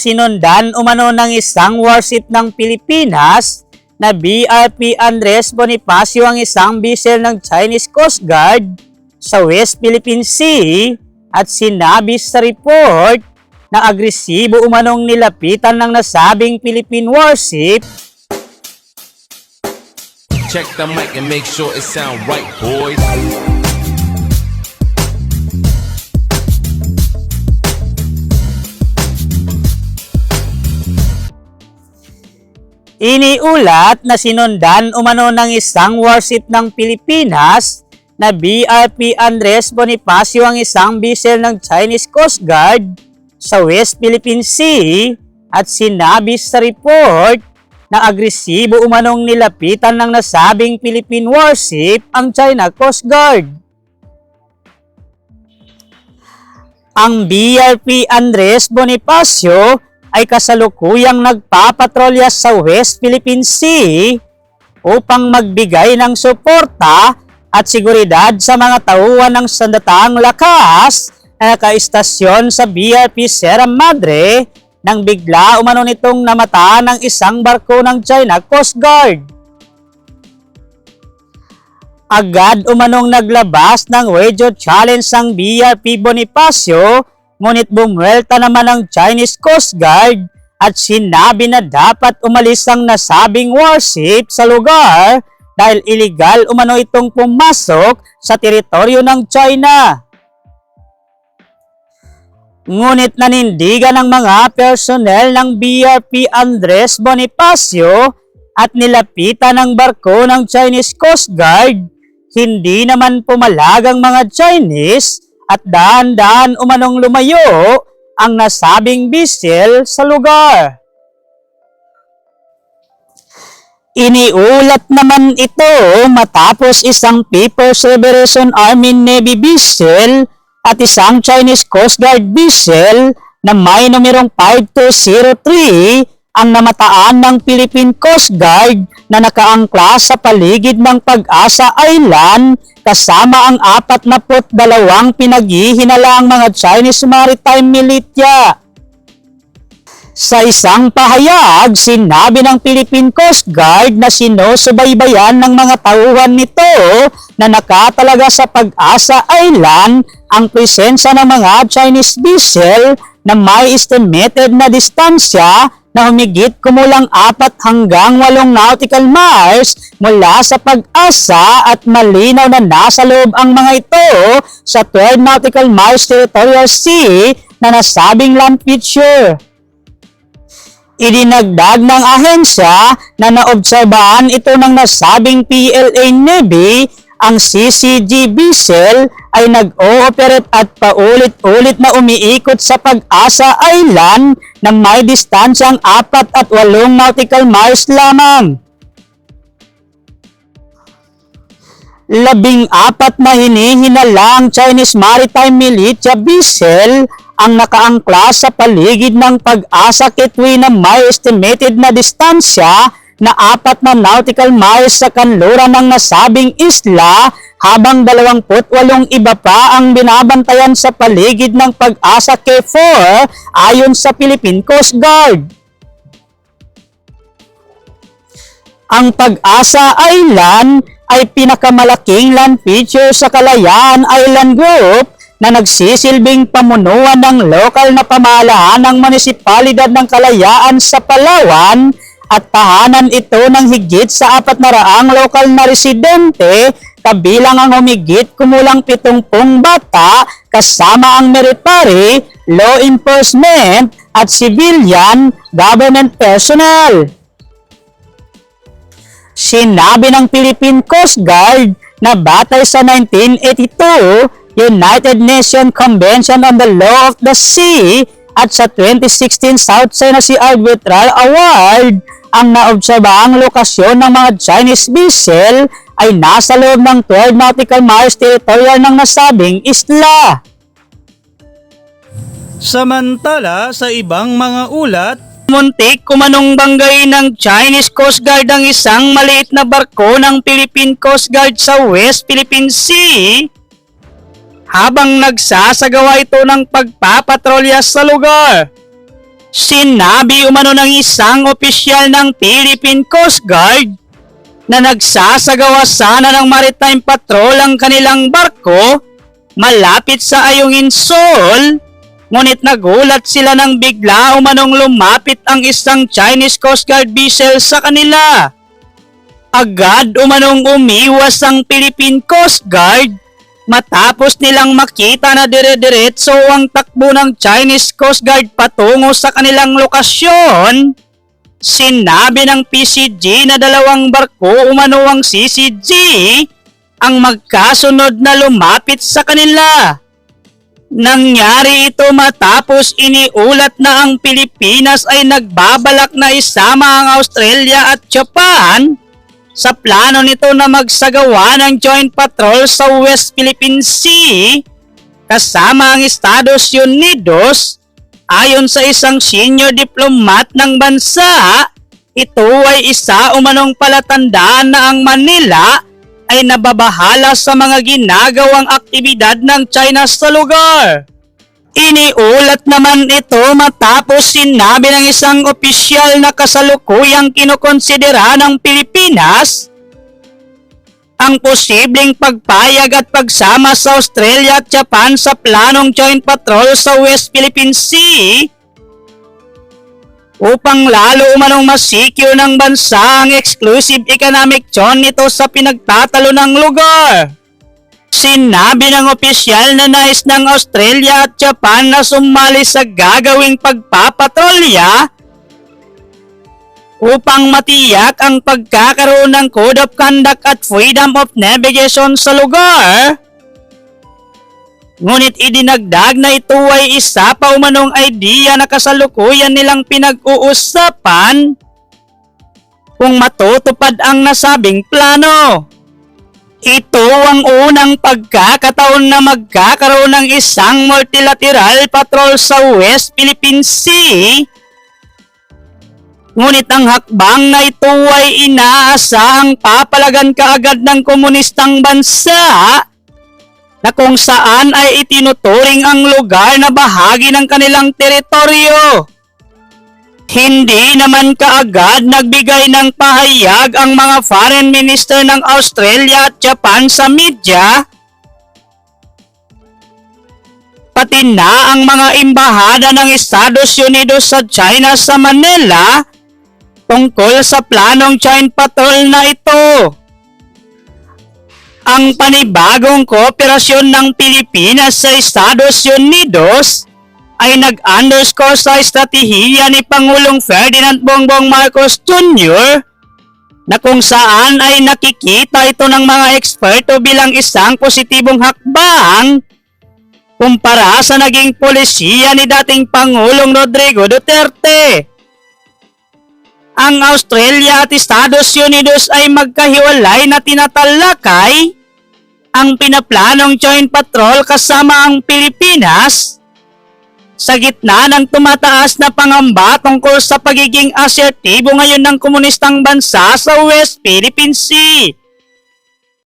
Sinundan umano ng isang warship ng Pilipinas na BRP Andres Bonifacio ang isang vessel ng Chinese Coast Guard sa West Philippine Sea at sinabi sa report na agresibo umanong nilapitan ng nasabing Philippine warship Check the mic and make sure it sound right, boys. Iniulat na sinundan umano ng isang warship ng Pilipinas na BRP Andres Bonifacio ang isang vessel ng Chinese Coast Guard sa West Philippine Sea at sinabi sa report na agresibo umanong nilapitan ng nasabing Philippine warship ang China Coast Guard. Ang BRP Andres Bonifacio ay kasalukuyang nagpapatrolya sa West Philippine Sea upang magbigay ng suporta at seguridad sa mga tauhan ng sandataang lakas na nakaistasyon sa BRP Sierra Madre nang bigla umano nitong namataan ng isang barko ng China Coast Guard. Agad umanong naglabas ng radio challenge ang BRP Bonifacio ngunit bumuelta naman ang Chinese Coast Guard at sinabi na dapat umalis ang nasabing warship sa lugar dahil illegal umano itong pumasok sa teritoryo ng China. Ngunit nanindigan ng mga personnel ng BRP Andres Bonifacio at nilapitan ang barko ng Chinese Coast Guard, hindi naman pumalag ang mga Chinese at dahan-dahan umanong lumayo ang nasabing vessel sa lugar. Iniulat naman ito matapos isang People's Liberation Army Navy vessel at isang Chinese Coast Guard vessel na may numerong 5203 ang namataan ng Philippine Coast Guard na nakaangkla sa paligid ng Pag-asa Island kasama ang 42 pinaghihinalaang mga Chinese Maritime Militia. Sa isang pahayag, sinabi ng Philippine Coast Guard na sinusubaybayan ng mga tauhan nito na nakatalaga sa Pag-asa Island ang presensya ng mga Chinese vessel na may estimated na distansya na humigit kumulang 4 hanggang 8 nautical miles mula sa pag-asa at malinaw na nasa loob ang mga ito sa 12 nautical miles territorial sea na nasabing land feature. Idinagdag ng ahensya na naobserbahan ito ng nasabing PLA Navy ang CCG vessel ay nag-ooperate at paulit-ulit na umiikot sa Pag-asa Island na may distansyang 4 at 8 nautical miles lamang. Labing apat na hinihinalang Chinese Maritime Militia vessel ang nakaangkla sa paligid ng Pag-asa Kitwi na may estimated na distansya na apat na nautical miles sa kanluran ng nasabing isla habang 28 iba pa ang binabantayan sa paligid ng Pag-asa K4 ayon sa Philippine Coast Guard. Ang Pag-asa Island ay pinakamalaking land feature sa Kalayaan Island Group na nagsisilbing pamunuan ng lokal na pamahalaan ng munisipalidad ng Kalayaan sa Palawan at tahanan ito ng higit sa apat na raang lokal na residente kabilang ang humigit kumulang 70 bata kasama ang military, law enforcement at civilian government personnel. Sinabi ng Philippine Coast Guard na batay sa 1982 United Nations Convention on the Law of the Sea at sa 2016 South China Sea Arbitral Award, ang naobserbahang lokasyon ng mga Chinese vessel ay nasa loob ng 12 nautical miles territorial ng nasabing isla. Samantala sa ibang mga ulat, Muntik kumanong banggay ng Chinese Coast Guard ang isang maliit na barko ng Philippine Coast Guard sa West Philippine Sea habang nagsasagawa ito ng pagpapatrolya sa lugar. Sinabi umano ng isang opisyal ng Philippine Coast Guard na nagsasagawa sana ng maritime patrol ang kanilang barko malapit sa Ayungin Shoal, ngunit nagulat sila nang bigla umanong lumapit ang isang Chinese Coast Guard vessel sa kanila. Agad umanong umiwas ang Philippine Coast Guard matapos nilang makita na dire-diretso ang takbo ng Chinese Coast Guard patungo sa kanilang lokasyon. Sinabi ng PCG na dalawang barko umano ang CCG ang magkasunod na lumapit sa kanila. Nangyari ito matapos iniulat na ang Pilipinas ay nagbabalak na isama ang Australia at Japan sa plano nito na magsagawa ng joint patrol sa West Philippine Sea kasama ang Estados Unidos ayon sa isang senior diplomat ng bansa. Ito ay isa umanong palatandaan na ang Manila ay nababahala sa mga ginagawang aktibidad ng China sa lugar. Iniulat naman ito matapos sinabi ng isang opisyal na kasalukuyang kinukonsidera ng Pilipinas ang posibleng pagpayag at pagsama sa Australia at Japan sa planong joint patrol sa West Philippine Sea upang lalo umanong masikyo ng bansa ang exclusive economic zone nito sa pinagtatalo ng lugar. Sinabi ng opisyal na nais ng Australia at Japan na sumali sa gagawing pagpapatrolya upang matiyak ang pagkakaroon ng Code of Conduct at Freedom of Navigation sa lugar. Ngunit idinagdag na ito ay isa pa umanong idea na kasalukuyan nilang pinag-uusapan kung matutupad ang nasabing plano. Ito ang unang pagkakataon na magkakaroon ng isang multilateral patrol sa West Philippine Sea. Ngunit ang hakbang na ito ay inaasahang papalagan kaagad ng komunistang bansa na kung saan ay itinuturing ang lugar na bahagi ng kanilang teritoryo. Hindi naman kaagad nagbigay ng pahayag ang mga foreign minister ng Australia at Japan sa media pati na ang mga imbahada ng Estados Unidos sa China sa Manila tungkol sa planong joint patrol na ito. Ang panibagong kooperasyon ng Pilipinas sa Estados Unidos ay nag-underscore sa estratehiya ni Pangulong Ferdinand Bongbong Marcos Jr. na kung saan ay nakikita ito ng mga eksperto bilang isang positibong hakbang kumpara sa naging polisiya ni dating Pangulong Rodrigo Duterte. Ang Australia at Estados Unidos ay magkahiwalay na tinatalakay ang pinaplanong joint patrol kasama ang Pilipinas sa gitna ng tumataas na pangamba tungkol sa pagiging asertibo ngayon ng komunistang bansa sa West Philippine Sea.